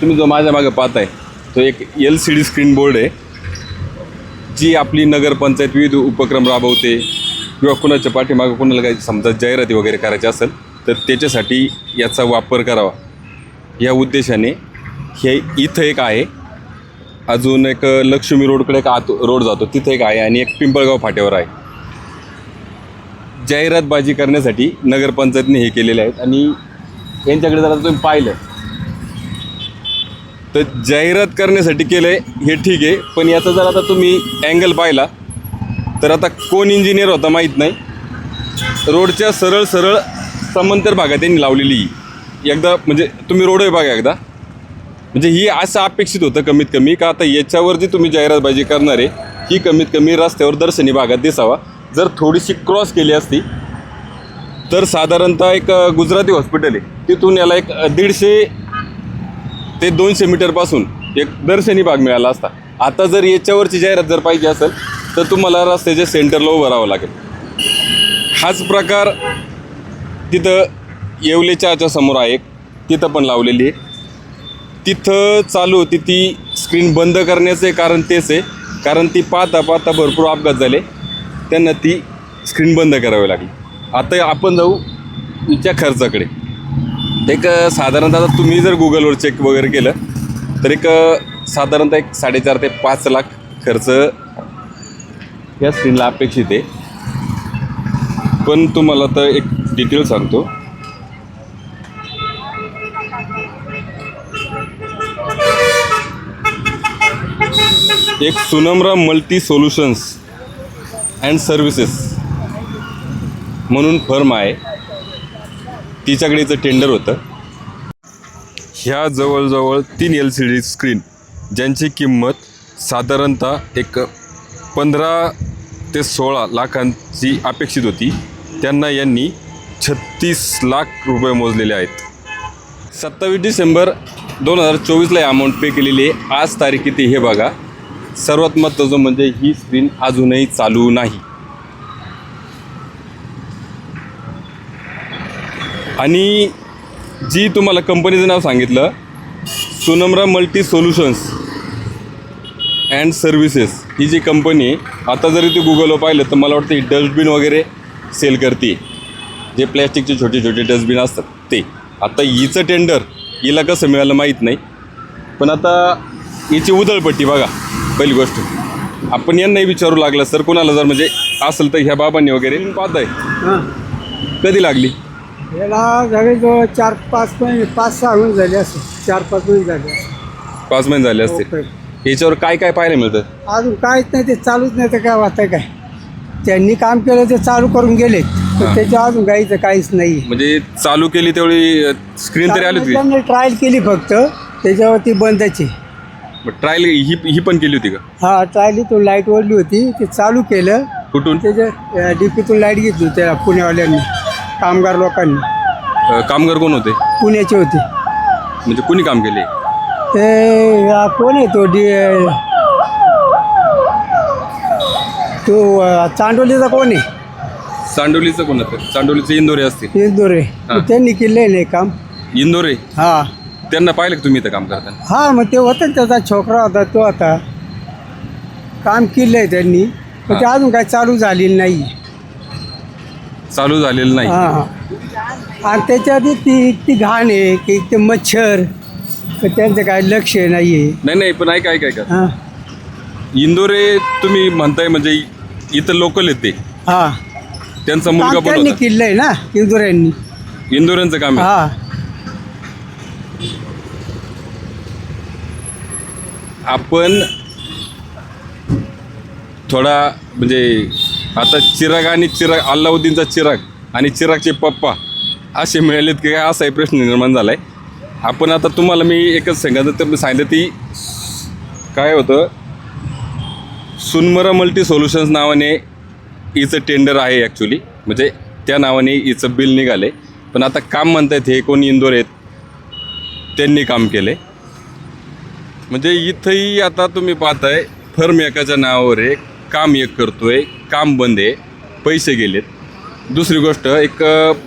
तुम्ही जो माझ्या मागे पाहताय तो एक L C D screen board आहे जी आपली नगरपंचायत विविध उपक्रम राबवते किंवा कुणाच्या पाठीमागं कुणाला काही समजा जाहिराती वगैरे करायची असेल तर त्याच्यासाठी याचा वापर करावा. या उद्देशाने हे इथं एक आहे. अजून एक लक्ष्मी रोडकडे एक आत रोड जातो तिथं एक आहे आणि एक पिंपळगाव फाट्यावर आहे. जाहिरातबाजी करण्यासाठी नगरपंचायतने हे केलेले आहेत आणि यांच्याकडे जरा तुम्ही पाहिलं तर जाहिरात करण्यासाठी केलं आहे हे ठीक आहे. पण याचा जर आता तुम्ही अँगल पाहिला तर आता कोण इंजिनियर होता माहीत नाही. रोडच्या सरळ सरळ समांतर भागात त्यांनी लावलेली एकदा म्हणजे तुम्ही रोडही बघा एकदा. म्हणजे ही असं अपेक्षित होतं कमीत कमी का आता याच्यावर जी तुम्ही जाहिरातबाजी करणार आहे ही कमीत कमी रस्त्यावर दर्शनी भागात दिसावा. जर थोडीशी क्रॉस केली असती तर साधारणतः एक गुजराती हॉस्पिटल आहे. तिथून याला एक दीडशे ते दोनशे मीटरपासून एक दर्शनी भाग मिळाला असता. आता जर याच्यावरची जाहिरात जर पाहिजे असेल तर तुम्हाला रस्त्याच्या सेंटरला उभं राहावं लागेल. हाच प्रकार तिथं येवले चहाच्या समोर आहे तिथं पण लावलेली आहे. तिथं चालू होती ती स्क्रीन बंद करण्याचे कारण तेच आहे. कारण ती पाहता पाहता भरपूर अपघात झाले. त्यांना ती स्क्रीन बंद करावी लागली. आता आपण जाऊ तिच्या खर्चाकडे. एक साधारणतः आता तुम्ही जर गुगलवर चेक वगैरे केलं तर एक साधारणतः एक साडेचार ते पाच लाख खर्च या स्क्रीनला अपेक्षित आहे. पण तुम्हाला तर एक डिटेल सांगतो. एक Sunamra multi solutions and services म्हणून फर्म आहे. तिच्याकडेचं टेंडर होतं. ह्या जवळजवळ तीन एल सी डी स्क्रीन ज्यांची किंमत साधारणतः एक पंधरा ते सोळा लाखांची अपेक्षित होती. त्यांना यांनी छत्तीस लाख रुपये मोजलेले आहेत. सत्तावीस डिसेंबर दोन हजार चोवीसला ही अमाऊंट पे केलेली आहे. आज तारीख किती हे बघा. सर्वात महत्त्वाचं म्हणजे ही स्क्रीन अजूनही चालू नाही. आणि जी तुम्हाला कंपनीचं नाव सांगितलं Sunamra multi solutions and services ही जी कंपनी आहे आता जरी ती गुगलवर पाहिलं तर मला वाटतं ही डस्टबिन वगैरे सेल करते. जे प्लॅस्टिकचे छोटे छोटे डस्टबिन असतात ते. आता हिचं टेंडर हिला कसं मिळालं माहीत नाही. पण आता हिची उधळपट्टी बघा पहिली गोष्ट. आपण यांनाही विचारू लागलं सर कोणाला जर म्हणजे असेल तर ह्या बाबांनी वगैरे पाहताय. कधी लागली? याला झाले जो चार पाच महिने पाच सहा महिने झाले असं चार पाच महिने झाले असं. पाच महिने झाले असतील. ओके. याच्यावर काय काय पाहायला मिळतं? अजून काहीच नाही ते चालूच नाही तर काय वाटतं काय? त्यांनी काम केलं ते चालू करून गेले. त्याच्या अजून काहीच काहीच नाही. म्हणजे चालू केली तेवढी स्क्रीन तरी आली होती त्यांनी ट्रायल केली फक्त. त्याच्यावरती बंदची. ट्रायल ही ही पण केली होती का? हा ट्रायल इथून लाइट ओढली होती. ते चालू केलं. कुठून? त्याच्या डीपीतून लाइट घेतली त्या पुण्यावाल्यांनी. कामगार लोकांनी. अ, कामगार कोण होते? पुण्याचे होते. म्हणजे कुणी काम केले? ते हा कोण आहे तो? डी तो अ, चांडोलीचा कोण आहे? चांडोलीचं कोण होतं? चांडोलीचं इंदोरे असतील. इंदोरे. हा. त्यांनी केलं नाही काम. इंदोरे? हा. त्यांना पाहिलं का तुम्ही इथं काम करताना? हा मग ते होतं ना त्याचा छोकरा होता तो आता काम केलं आहे त्यांनी पण ते. अजून काय चालू झालेलं नाही चालू झालेलं नाही. हां आणि त्याच्यात ती ती घाण आहे की ते मच्छर तर त्यांचं काय लक्ष नाही आहे नाही नाही पण ऐका ऐका ऐका. हां. इंदोरे तुम्ही म्हणताय म्हणजे इथं लोकल येते हां. त्यांचा मुलगा पण त्यांनी होता केलं आहे ना इंदोऱ्यांनी इंदोऱ्यांचं काम आहे. हां. आपण थोडा म्हणजे आता चिराग आणि चिराग अल्लाउद्दीनचा चिराग आणि चिरागचे पप्पा असे मिळालेत की काय असाही प्रश्न निर्माण झाला आहे आपण आता तुम्हाला मी एकच सांगायचं तर मी सांगितलं ती काय होतं सुनमरा मल्टी सोल्युशन्स नावाने हिचं टेंडर आहे ॲक्च्युली म्हणजे त्या नावाने हिचं बिल निघाले. पण आता काम म्हणतायत हे कोण इंदोर आहेत त्यांनी काम केले. म्हणजे इथंही आता तुम्ही पाहताय फर्म एकाच्या नावावर आहे काम एक करतोय. काम बंद आहे पैसे गेलेत. दुसरी गोष्ट एक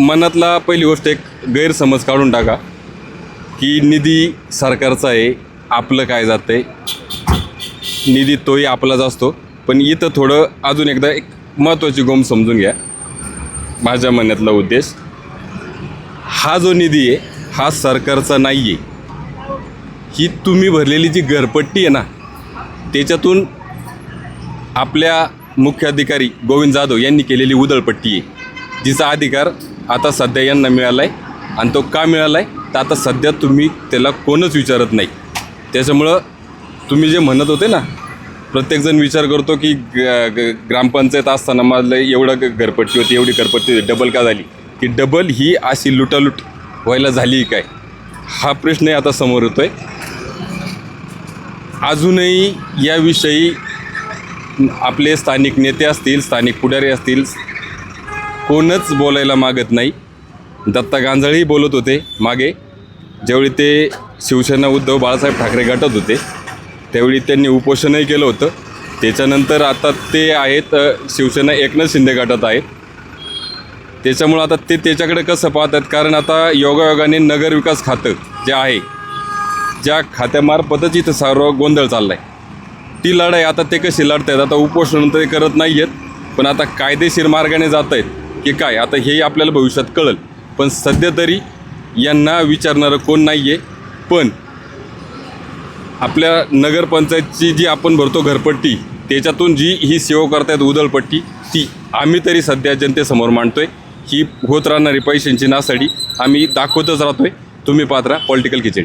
मनातला पहिली गोष्ट एक गैरसमज काढून टाका की निधी सरकारचा आहे आपलं काय जातं आहे निधी तोही आपलाच असतो पण इथं थोडं अजून एकदा एक महत्त्वाची गोम समजून घ्या. माझ्या म्हणण्यातला उद्देश हा जो निधी आहे हा सरकारचा नाही आहे ही तुम्ही भरलेली जी घरपट्टी आहे ना त्याच्यातून आपल्या मुख्याधिकारी गोविंद जाधव यांनी केलेली उदळपट्टी आहे. जिचा अधिकार आता सध्या यांना मिळाला आहे आणि तो का मिळाला आहे तर आता सध्या तुम्ही त्याला कोणच विचारत नाही. त्याच्यामुळं तुम्ही जे म्हणत होते ना प्रत्येकजण विचार करतो की ग- ग- ग्रामपंचायत असताना माझं एवढं घरपट्टी होती एवढी घरपट्टी होती डबल का झाली? की डबल ही अशी लुटालूट व्हायला झाली काय? हा प्रश्नही आता समोर येतोय. अजूनही याविषयी आपले स्थानिक नेते असतील स्थानिक पुढारी असतील कोणच बोलायला मागत नाही. दत्ता गांजळही बोलत होते मागे. ज्यावेळी ते शिवसेना उद्धव बाळासाहेब ठाकरे गटात होते त्यावेळी त्यांनी उपोषणही केलं होतं. त्याच्यानंतर आता ते आहेत शिवसेना एकनाथ शिंदे गटात आहेत. त्याच्यामुळं आता ते त्याच्याकडे कसं पाहतात? कारण आता योगायोगाने नगरविकास खातं जे आहे ज्या खात्यामार्फतच इथं सर्व गोंधळ चालला आहे ती लढाई आता ते कशी लढत आहेत आता उपोषण तरी करत नाही आहेत पण आता कायदेशीर मार्गाने जात आहेत की काय? आता हेही आपल्याला भविष्यात कळेल. पण सध्या तरी यांना विचारणारं कोण नाही आहे पण आपल्या नगरपंचायतची जी आपण भरतो घरपट्टी त्याच्यातून जी ही सेवा करतायत उधळपट्टी ती आम्ही तरी सध्या जनतेसमोर मांडतोय. ही होत राहणारी पैशांची नासाडी आम्ही दाखवतच राहतोय. तुम्ही पात्रा पॉलिटिकल खिचडी